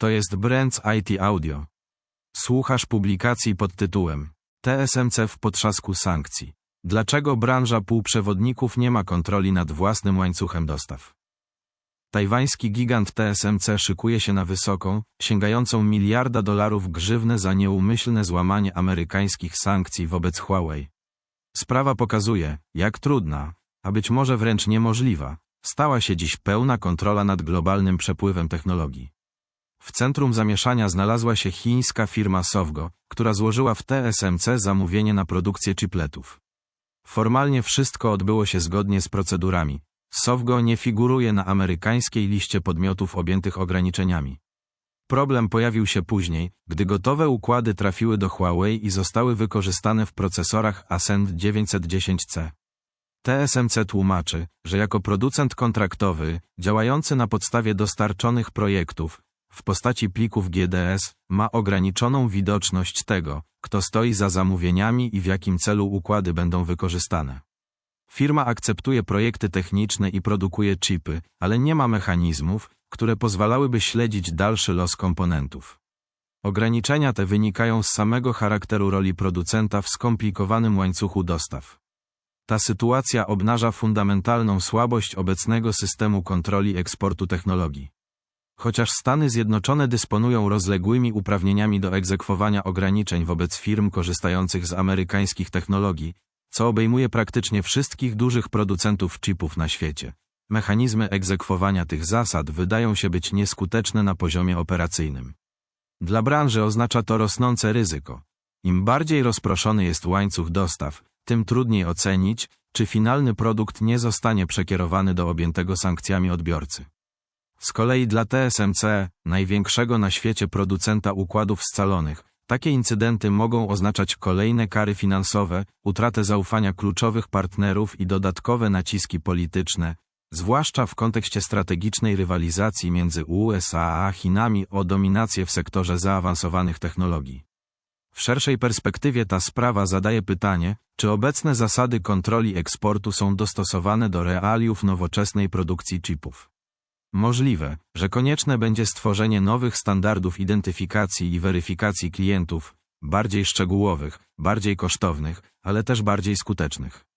To jest Brands IT Audio. Słuchasz publikacji pod tytułem TSMC w potrzasku sankcji. Dlaczego branża półprzewodników nie ma kontroli nad własnym łańcuchem dostaw? Tajwański gigant TSMC szykuje się na wysoką, sięgającą miliarda dolarów grzywnę za nieumyślne złamanie amerykańskich sankcji wobec Huawei. Sprawa pokazuje, jak trudna, a być może wręcz niemożliwa, stała się dziś pełna kontrola nad globalnym przepływem technologii. W centrum zamieszania znalazła się chińska firma Sovgo, która złożyła w TSMC zamówienie na produkcję chipletów. Formalnie wszystko odbyło się zgodnie z procedurami. Sovgo nie figuruje na amerykańskiej liście podmiotów objętych ograniczeniami. Problem pojawił się później, gdy gotowe układy trafiły do Huawei i zostały wykorzystane w procesorach Ascend 910C. TSMC tłumaczy, że jako producent kontraktowy, działający na podstawie dostarczonych projektów, w postaci plików GDS, ma ograniczoną widoczność tego, kto stoi za zamówieniami i w jakim celu układy będą wykorzystane. Firma akceptuje projekty techniczne i produkuje chipy, ale nie ma mechanizmów, które pozwalałyby śledzić dalszy los komponentów. Ograniczenia te wynikają z samego charakteru roli producenta w skomplikowanym łańcuchu dostaw. Ta sytuacja obnaża fundamentalną słabość obecnego systemu kontroli eksportu technologii. Chociaż Stany Zjednoczone dysponują rozległymi uprawnieniami do egzekwowania ograniczeń wobec firm korzystających z amerykańskich technologii, co obejmuje praktycznie wszystkich dużych producentów chipów na świecie. Mechanizmy egzekwowania tych zasad wydają się być nieskuteczne na poziomie operacyjnym. Dla branży oznacza to rosnące ryzyko. Im bardziej rozproszony jest łańcuch dostaw, tym trudniej ocenić, czy finalny produkt nie zostanie przekierowany do objętego sankcjami odbiorcy. Z kolei dla TSMC, największego na świecie producenta układów scalonych, takie incydenty mogą oznaczać kolejne kary finansowe, utratę zaufania kluczowych partnerów i dodatkowe naciski polityczne, zwłaszcza w kontekście strategicznej rywalizacji między USA a Chinami o dominację w sektorze zaawansowanych technologii. W szerszej perspektywie ta sprawa zadaje pytanie, czy obecne zasady kontroli eksportu są dostosowane do realiów nowoczesnej produkcji chipów. Możliwe, że konieczne będzie stworzenie nowych standardów identyfikacji i weryfikacji klientów, bardziej szczegółowych, bardziej kosztownych, ale też bardziej skutecznych.